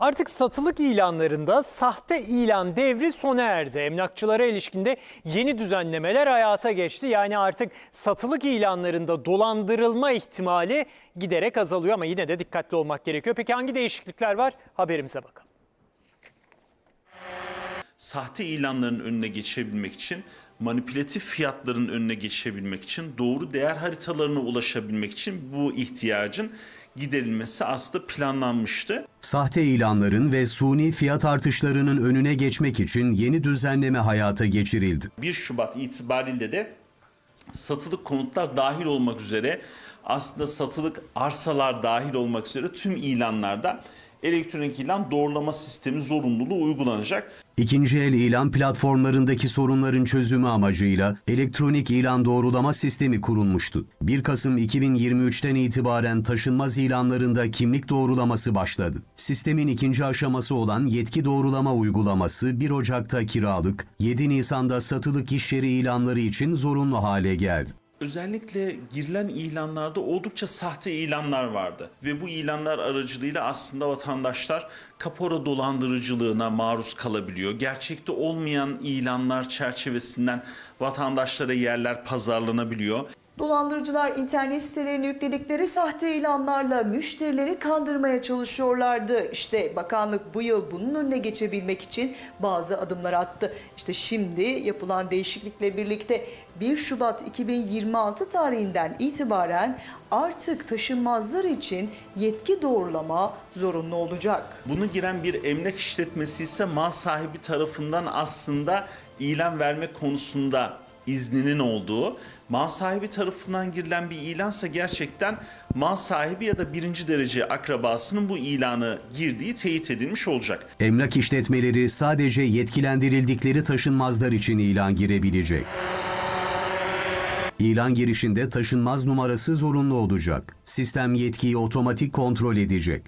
Artık satılık ilanlarında sahte ilan devri sona erdi. Emlakçılara ilişkinde yeni düzenlemeler hayata geçti. Yani artık satılık ilanlarında dolandırılma ihtimali giderek azalıyor ama yine de dikkatli olmak gerekiyor. Peki hangi değişiklikler var? Haberimize bakalım. sahte ilanların önüne geçebilmek için, manipülatif fiyatların önüne geçebilmek için, doğru değer haritalarına ulaşabilmek için bu ihtiyacın giderilmesi aslında planlanmıştı. Sahte ilanların ve suni fiyat artışlarının önüne geçmek için yeni düzenleme hayata geçirildi. 1 Şubat itibariyle de satılık konutlar dahil olmak üzere aslında satılık arsalar dahil olmak üzere tüm ilanlarda elektronik ilan doğrulama sistemi zorunluluğu uygulanacak. İkinci el ilan platformlarındaki sorunların çözümü amacıyla elektronik ilan doğrulama sistemi kurulmuştu. 1 Kasım 2023'ten itibaren taşınmaz ilanlarında kimlik doğrulaması başladı. Sistemin ikinci aşaması olan yetki doğrulama uygulaması 1 Ocak'ta kiralık, 7 Nisan'da satılık iş yeri ilanları için zorunlu hale geldi. Özellikle girilen ilanlarda oldukça sahte ilanlar vardı ve bu ilanlar aracılığıyla aslında vatandaşlar kapora dolandırıcılığına maruz kalabiliyor. Gerçekte olmayan ilanlar çerçevesinden vatandaşlara yerler pazarlanabiliyor. Dolandırıcılar internet sitelerine yükledikleri sahte ilanlarla müşterileri kandırmaya çalışıyorlardı. İşte bakanlık bu yıl bunun önüne geçebilmek için bazı adımlar attı. İşte şimdi yapılan değişiklikle birlikte 1 Şubat 2026 tarihinden itibaren artık taşınmazlar için yetki doğrulama zorunlu olacak. Bunu giren bir emlak işletmesi ise mal sahibi tarafından aslında ilan verme konusunda izninin olduğu, mal sahibi tarafından girilen bir ilansa gerçekten mal sahibi ya da birinci derece akrabasının bu ilanı girdiği teyit edilmiş olacak. Emlak işletmeleri sadece yetkilendirildikleri taşınmazlar için ilan girebilecek. İlan girişinde taşınmaz numarası zorunlu olacak. Sistem yetkiyi otomatik kontrol edecek.